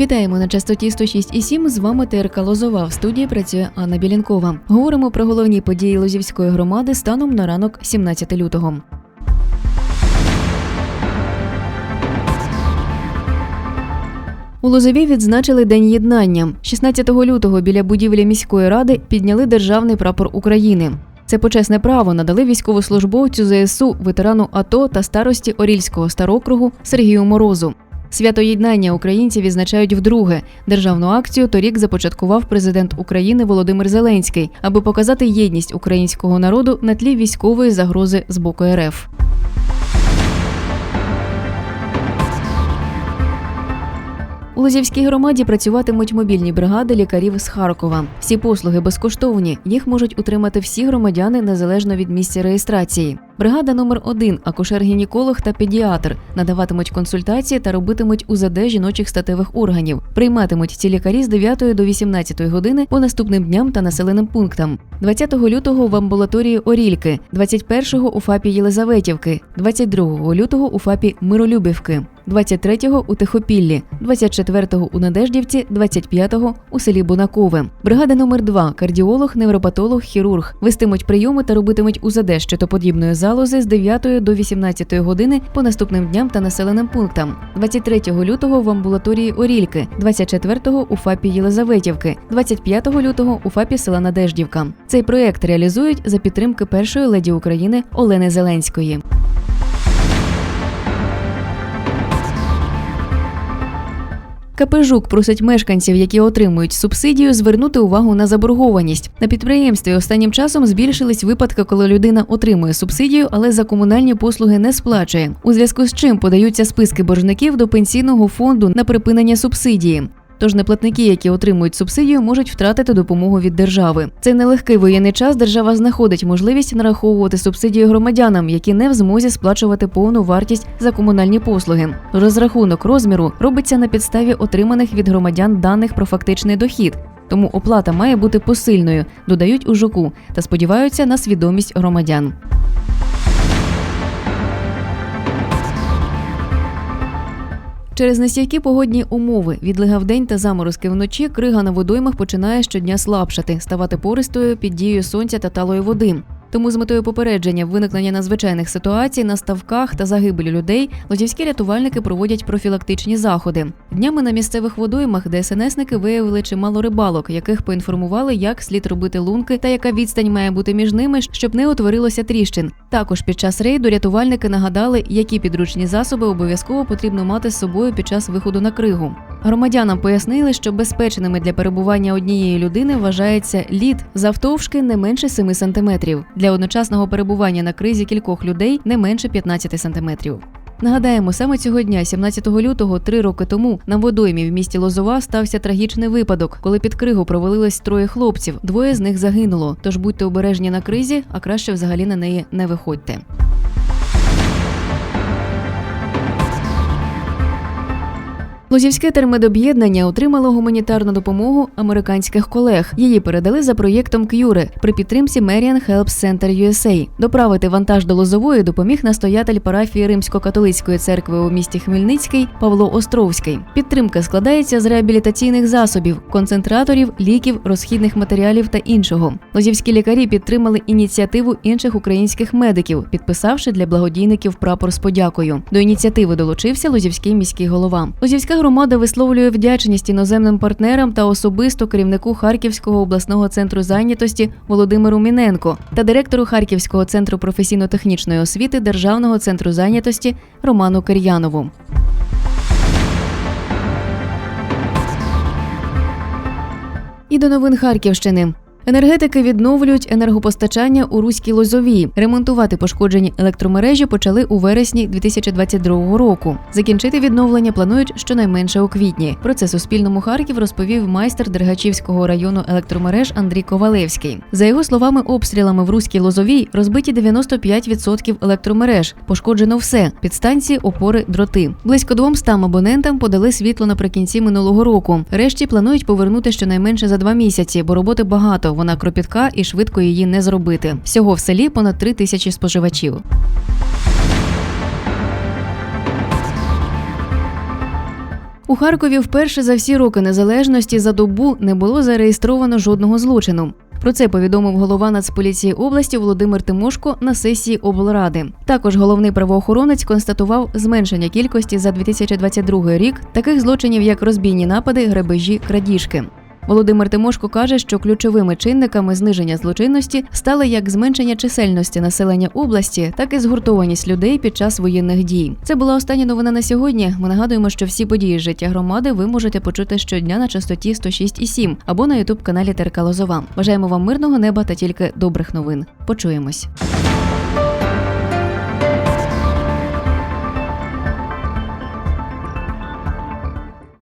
Вітаємо на частоті 106,7. З вами ТРК Лозова. В студії працює Анна Білінкова. Говоримо про головні події Лозівської громади станом на ранок 17 лютого. У Лозові відзначили День єднання. 16 лютого біля будівлі міської ради підняли державний прапор України. Це почесне право надали військовослужбовцю ЗСУ, ветерану АТО та старості Орільського старокругу Сергію Морозу. Свято українців українці відзначають вдруге. Державну акцію торік започаткував президент України Володимир Зеленський, аби показати єдність українського народу на тлі військової загрози з боку РФ. У Лозівській громаді працюватимуть мобільні бригади лікарів з Харкова. Всі послуги безкоштовні. Їх можуть отримати всі громадяни незалежно від місця реєстрації. Бригада номер 1 акушер-гінеколог та педіатр надаватимуть консультації та робитимуть УЗД жіночих статевих органів. Прийматимуть ці лікарі з 9 до 18 години по наступним дням та населеним пунктам. 20 лютого в амбулаторії Орільки, 21-го у ФАПі Єлизаветівки, 22 лютого у ФАПі Миролюбівки. 23-го у Тихопіллі, 24-го у Надеждівці, 25-го у селі Бунакове. Бригада номер 2 кардіолог, невропатолог, хірург. Вестимуть прийоми та робитимуть УЗД щитоподібної залози з 9 до 18 години по наступним дням та населеним пунктам. 23 лютого в амбулаторії Орільки, 24-го у ФАПі Єлизаветівки, 25 лютого у ФАПі села Надеждівка. Цей проект реалізують за підтримки першої леді України Олени Зеленської. КП «Жук» просить мешканців, які отримують субсидію, звернути увагу на заборгованість. На підприємстві останнім часом збільшились випадки, коли людина отримує субсидію, але за комунальні послуги не сплачує. У зв'язку з чим подаються списки боржників до пенсійного фонду на припинення субсидії. Тож неплатники, які отримують субсидію, можуть втратити допомогу від держави. Цей нелегкий воєнний час держава знаходить можливість нараховувати субсидію громадянам, які не в змозі сплачувати повну вартість за комунальні послуги. Розрахунок розміру робиться на підставі отриманих від громадян даних про фактичний дохід. Тому оплата має бути посильною, додають у ЖУКу, та сподіваються на свідомість громадян. Через нестійкі погодні умови, відлига день та заморозки вночі, крига на водоймах починає щодня слабшати, ставати пористою під дією сонця та талої води. Тому з метою попередження виникнення надзвичайних ситуацій на ставках та загибелі людей лозівські рятувальники проводять профілактичні заходи. Днями на місцевих водоймах ДСНСники виявили чимало рибалок, яких поінформували, як слід робити лунки та яка відстань має бути між ними, щоб не утворилося тріщин. Також під час рейду рятувальники нагадали, які підручні засоби обов'язково потрібно мати з собою під час виходу на кригу. Громадянам пояснили, що безпечними для перебування однієї людини вважається лід завтовшки не менше 7 сантиметрів. Для одночасного перебування на кризі кількох людей не менше 15 сантиметрів. Нагадаємо, саме цього дня, 17 лютого, три роки тому, на водоймі в місті Лозова стався трагічний випадок, коли під кригу провалилось троє хлопців. Двоє з них загинуло. Тож будьте обережні на кризі, а краще взагалі на неї не виходьте. Лозівське термедоб'єднання отримало гуманітарну допомогу американських колег. Її передали за проєктом К'юри при підтримці Marian Help Center USA. Доправити вантаж до Лозової допоміг настоятель парафії Римсько-католицької церкви у місті Хмельницький Павло Островський. Підтримка складається з реабілітаційних засобів, концентраторів, ліків, розхідних матеріалів та іншого. Лозівські лікарі підтримали ініціативу інших українських медиків, підписавши для благодійників прапор з подякою. До ініціативи долучився Лозівський міський голова. Лозівська громада висловлює вдячність іноземним партнерам та особисто керівнику Харківського обласного центру зайнятості Володимиру Міненко та директору Харківського центру професійно-технічної освіти Державного центру зайнятості Роману Кир'янову. І до новин Харківщини. Енергетики відновлюють енергопостачання у Руській Лозовій. Ремонтувати пошкоджені електромережі почали у вересні 2022 року. Закінчити відновлення планують щонайменше у квітні. Про це Суспільному Харків розповів майстер Дергачівського району електромереж Андрій Ковалевський. За його словами, обстрілами в Руській Лозовій розбиті 95% електромереж. Пошкоджено все підстанції, опори, дроти. Близько 200 абонентам подали світло наприкінці минулого року. Решті планують повернути щонайменше за два місяці, бо роботи багато. Вона кропітка і швидко її не зробити. Всього в селі понад три тисячі споживачів. У Харкові вперше за всі роки незалежності за добу не було зареєстровано жодного злочину. Про це повідомив голова Нацполіції області Володимир Тимошко на сесії облради. Також головний правоохоронець констатував зменшення кількості за 2022 рік таких злочинів, як розбійні напади, грабежі, крадіжки. Володимир Тимошко каже, що ключовими чинниками зниження злочинності стали як зменшення чисельності населення області, так і згуртованість людей під час воєнних дій. Це була остання новина на сьогодні. Ми нагадуємо, що всі події з життя громади ви можете почути щодня на частоті 106,7 або на ютуб каналі ТРК Лозова. Бажаємо вам мирного неба та тільки добрих новин. Почуємось.